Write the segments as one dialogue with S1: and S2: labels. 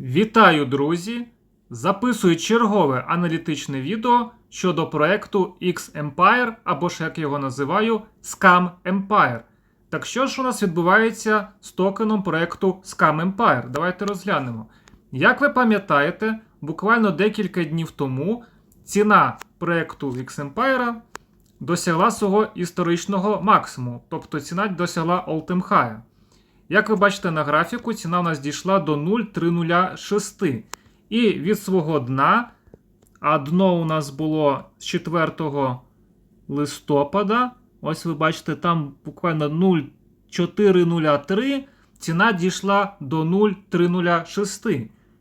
S1: Вітаю, друзі! Записую чергове аналітичне відео щодо проекту X-Empire, або ж як його називаю, Scam Empire. Так що ж у нас відбувається з токеном проекту Scam Empire? Давайте розглянемо. Як ви пам'ятаєте, буквально декілька днів тому ціна проекту X-Empire досягла свого історичного максимуму, тобто ціна досягла all-time high. Як ви бачите на графіку, ціна у нас дійшла до 0,306. І від свого дна, а дно у нас було з 4 листопада. Ось ви бачите, там буквально 0,403. Ціна дійшла до 0,306.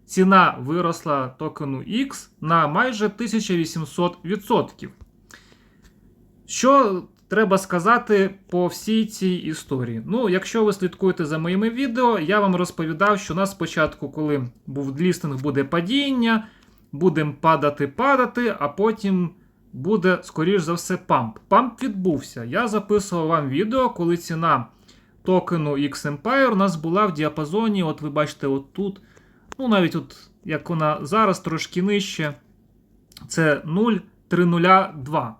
S1: Ціна виросла токену X на майже 1800%. Що треба сказати по всій цій історії? Ну, якщо ви слідкуєте за моїми відео, я вам розповідав, що у нас спочатку, коли був лістинг, буде падіння, будемо падати, падати, а потім буде, скоріш за все, памп. Памп відбувся. Я записував вам відео, коли ціна токену X-Empire у нас була в діапазоні, от ви бачите, отут. Ну, навіть от як вона зараз трошки нижче, це 0,302.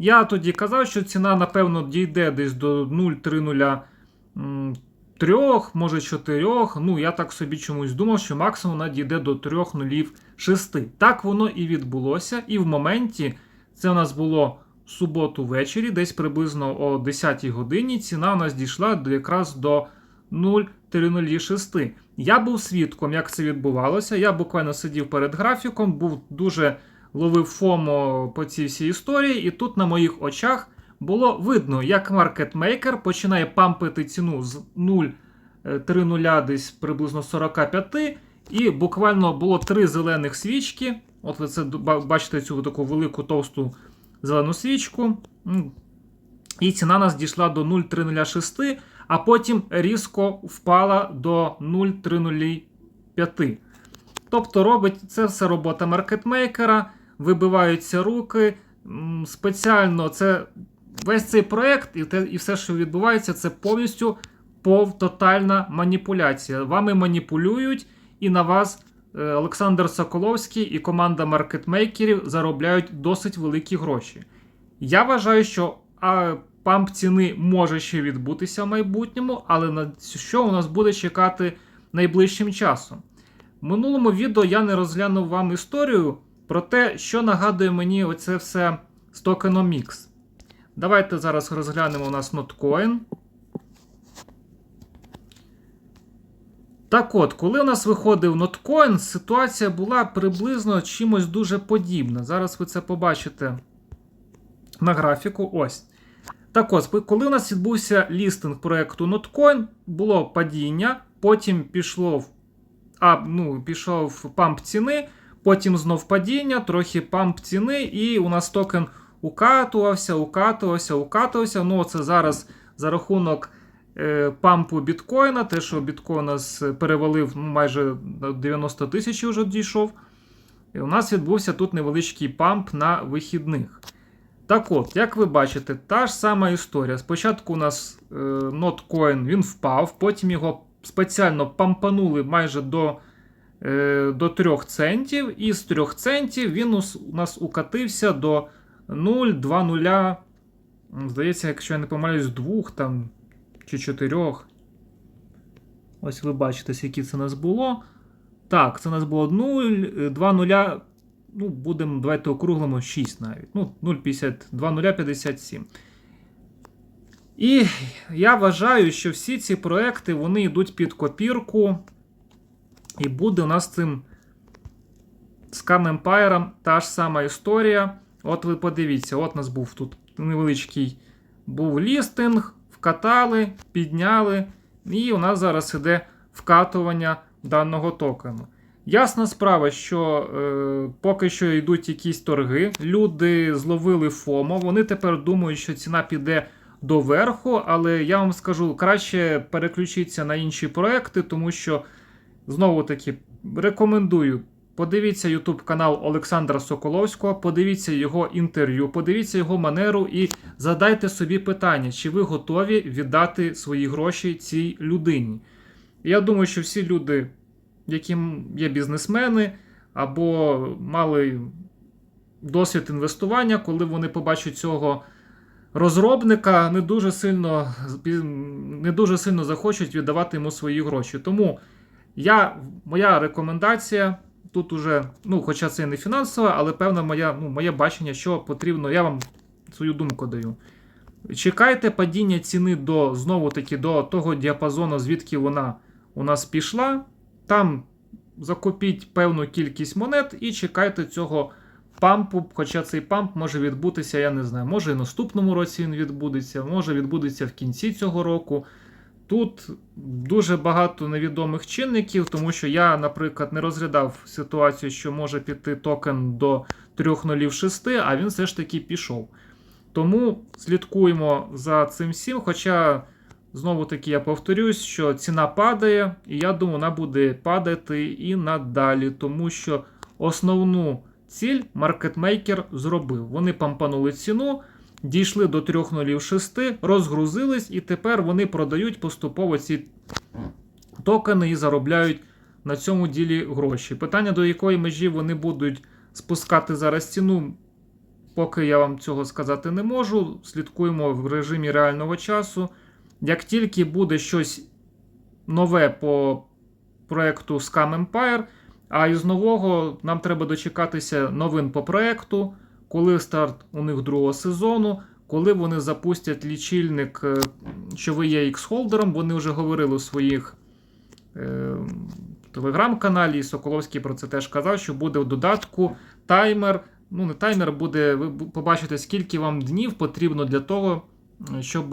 S1: Я тоді казав, що ціна, напевно, дійде десь до 0,303, може 4. Ну, я так собі чомусь думав, що максимум вона дійде до 3,06. Так воно і відбулося. І в моменті це у нас було в суботу ввечері, десь приблизно о 10 годині. Ціна у нас дійшла до якраз до 0,306. Я був свідком, як це відбувалося. Я буквально сидів перед графіком, був дуже ловив ФОМО по цій всій історії, і тут на моїх очах було видно, як маркетмейкер починає пампити ціну з 0,30 десь приблизно 45, і буквально було три зелених свічки. От ви це бачите цю таку велику товсту зелену свічку. І ціна нас дійшла до 0,306, а потім різко впала до 0,305. Тобто робить це все робота маркетмейкера, вибиваються руки. Спеціально це весь цей проект і те, і все, що відбувається, це повністю пов тотальна маніпуляція. Вами маніпулюють, і на вас е, Олександр Соколовський і команда маркетмейкерів заробляють досить великі гроші. Я вважаю, що а, памп ціни може ще відбутися в майбутньому, але на що у нас буде чекати найближчим часом. В минулому відео я не розглянув вам історію про те, що нагадує мені оце все з токеном X. Давайте зараз розглянемо у нас Notcoin. Так от, коли у нас виходив Notcoin, ситуація була приблизно чимось дуже подібна. Зараз ви це побачите на графіку. Ось. Так ось, коли у нас відбувся лістинг проєкту Notcoin, було падіння, потім пішло а, ну, пішов памп ціни, потім знов падіння, трохи памп ціни, і у нас токен укатувався, укатувався, укатувався. Ну, це зараз за рахунок е, пампу біткоїна, те, що біткоін нас перевалив ну, майже 90 тисяч вже дійшов. І у нас відбувся тут невеличкий памп на вихідних. Так от, як ви бачите, та ж сама історія. Спочатку у нас е, Notcoin він впав, потім його спеціально пампанули майже до до 3 центів, і з 3 центів він у нас укатився до 0,20. Здається, якщо я не помиляюсь, 2 там, чи 4. Ось ви бачите, скільки це нас було. Так, це у нас було 0,20. Ну, будемо, давайте округлимо 6 навіть. Ну, 0,57. І я вважаю, що всі ці проекти вони йдуть під копірку. І буде у нас цим Scam Empire та ж сама історія. От ви подивіться, от у нас був тут невеличкий був лістинг, вкатали, підняли. І у нас зараз іде вкатування даного токену. Ясна справа, що е, поки що йдуть якісь торги, люди зловили ФОМО, вони тепер думають, що ціна піде до верху, але я вам скажу, краще переключитися на інші проекти, тому що, знову таки, рекомендую. Подивіться YouTube канал Олександра Соколовського, подивіться його інтерв'ю, подивіться його манеру і задайте собі питання, чи ви готові віддати свої гроші цій людині. Я думаю, що всі люди які є бізнесмени або мали досвід інвестування, коли вони побачать цього розробника, не дуже сильно, не дуже сильно захочуть віддавати йому свої гроші. Тому я, моя рекомендація. Тут уже, ну, хоча це і не фінансова, але певна моя, ну, моє бачення, що потрібно, я вам свою думку даю. Чекайте падіння ціни до знову таки до того діапазону, звідки вона у нас пішла. Там закупіть певну кількість монет і чекайте цього пампу. Хоча цей памп може відбутися, я не знаю, може і наступному році він відбудеться, може відбудеться в кінці цього року. Тут дуже багато невідомих чинників, тому що я, наприклад, не розглядав ситуацію, що може піти токен до 3.06, а він все ж таки пішов. Тому слідкуємо за цим всім. Хоча, знову таки, я повторюсь, що ціна падає, і я думаю, вона буде падати і надалі, тому що основну ціль маркетмейкер зробив. Вони пампанули ціну. Дійшли до 3.06, розгрузились, і тепер вони продають поступово ці токени і заробляють на цьому ділі гроші. Питання, до якої межі вони будуть спускати зараз ціну, поки я вам цього сказати не можу. Слідкуємо в режимі реального часу. Як тільки буде щось нове по проекту Scam Empire, а із нового нам треба дочекатися новин по проекту коли старт у них другого сезону, коли вони запустять лічильник, е, що ви є X-холдером, вони вже говорили у своїх е, телеграм-каналі, і Соколовський про це теж казав, що буде в додатку таймер. Ну, не таймер буде, ви побачите, скільки вам днів потрібно для того, щоб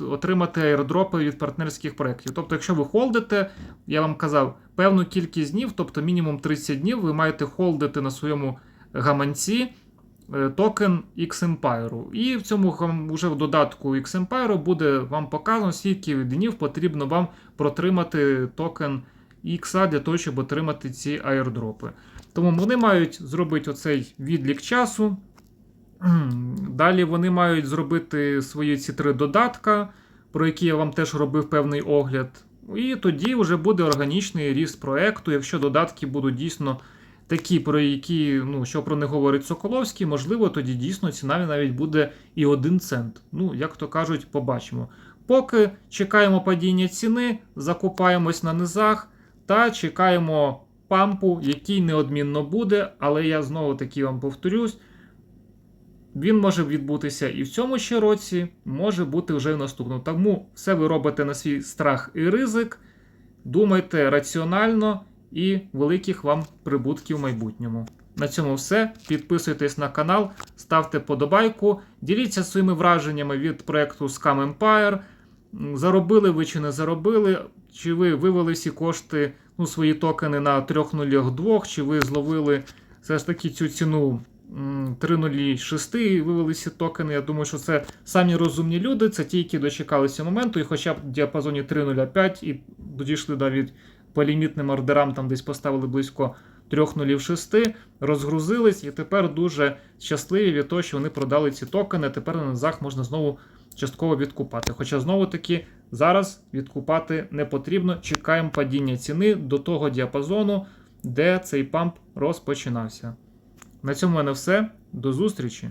S1: отримати аірдропи від партнерських проєктів. Тобто, якщо ви холдите, я вам казав, певну кількість днів, тобто мінімум 30 днів, ви маєте холдити на своєму гаманці. Е, токен X-Empire. І в цьому вже в додатку X-Empire буде вам показано, скільки днів потрібно вам протримати токен X для того, щоб отримати ці аірдропи. Тому вони мають зробити оцей відлік часу. Далі вони мають зробити свої ці три додатка, про які я вам теж робив певний огляд. І тоді вже буде органічний ріст проекту, якщо додатки будуть дійсно такі, про які, ну, що про них говорить Соколовський, можливо, тоді дійсно ціна навіть буде і 1 цент. Ну, як то кажуть, побачимо. Поки чекаємо падіння ціни, закупаємось на низах та чекаємо пампу, який неодмінно буде, але я знову таки вам повторюсь. Він може відбутися і в цьому ще році, може бути вже в наступному. Тому все ви робите на свій страх і ризик. Думайте раціонально і великих вам прибутків в майбутньому. На цьому все. Підписуйтесь на канал, ставте подобайку, діліться своїми враженнями від проекту Scam Empire. Заробили ви чи не заробили, чи ви вивели всі кошти, ну, свої токени на 3.02, чи ви зловили все ж таки цю ціну 3.06 і вивели всі токени. Я думаю, що це самі розумні люди, це ті, які дочекалися моменту, і хоча б в діапазоні 3.05 і дійшли навіть по лімітним ордерам там десь поставили близько 3.06, розгрузились і тепер дуже щасливі від того, що вони продали ці токени. Тепер на низах можна знову частково відкупати. Хоча знову таки зараз відкупати не потрібно. Чекаємо падіння ціни до того діапазону, де цей памп розпочинався. На цьому в мене все. До зустрічі!